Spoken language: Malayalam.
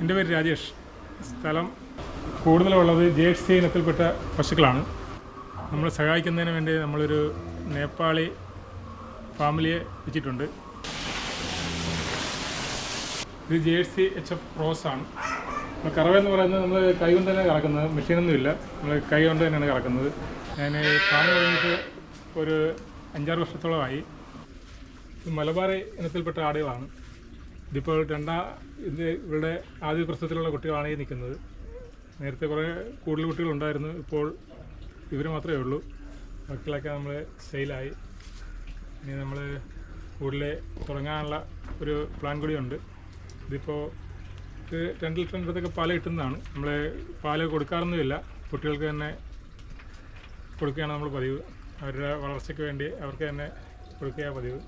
എന്റെ പേര് രാജേഷ്. സ്ഥലം കൂടുതലുള്ളത് ജെ എഫ് സി ഇനത്തിൽപ്പെട്ട പശുക്കളാണ്. നമ്മൾ സഹായിക്കുന്നതിന് വേണ്ടി നമ്മളൊരു നേപ്പാളി ഫാമിലിയെ വെച്ചിട്ടുണ്ട്. ഇത് ജേഴ്സി എച്ച് എഫ് റോസ് ആണ്. കറവ എന്ന് പറയുന്നത് നമ്മൾ കൈ കൊണ്ട് തന്നെ കറക്കുന്നത് മെഷീനൊന്നുമില്ല നമ്മൾ കൈ കൊണ്ട് തന്നെയാണ് കറക്കുന്നത്. ഞാൻ ഫാം കഴിഞ്ഞിട്ട് ഒരു അഞ്ചാറ് വർഷത്തോളമായി. ഇത് മലബാറി ഇനത്തിൽപ്പെട്ട ആടുകളാണ്. ഇതിപ്പോൾ രണ്ടാം ഇത് ഇവരുടെ ആദ്യ പ്രശ്നത്തിലുള്ള കുട്ടികളാണ് ഈ നിൽക്കുന്നത് നേരത്തെ കുറേ കൂടുതൽ കുട്ടികളുണ്ടായിരുന്നു. ഇപ്പോൾ ഇവർ മാത്രമേ ഉള്ളൂ. ബാക്കികളൊക്കെ നമ്മൾ സെയിലായി. ഇനി നമ്മൾ കൂടുതൽ തുടങ്ങാനുള്ള ഒരു പ്ലാൻ കൂടിയുണ്ട്. ഇതിപ്പോൾ ഇത് രണ്ട് ലിറ്ററിന്റെ അടുത്തൊക്കെ പാൽ കിട്ടുന്നതാണ്. നമ്മൾ പാൽ കൊടുക്കാറൊന്നുമില്ല. കുട്ടികൾക്ക് തന്നെ കൊടുക്കുകയാണ് നമ്മൾ പതിവ്. അവരുടെ വളർച്ചയ്ക്ക് വേണ്ടി അവർക്ക് തന്നെ കൊടുക്കുകയാണ് പതിവ്.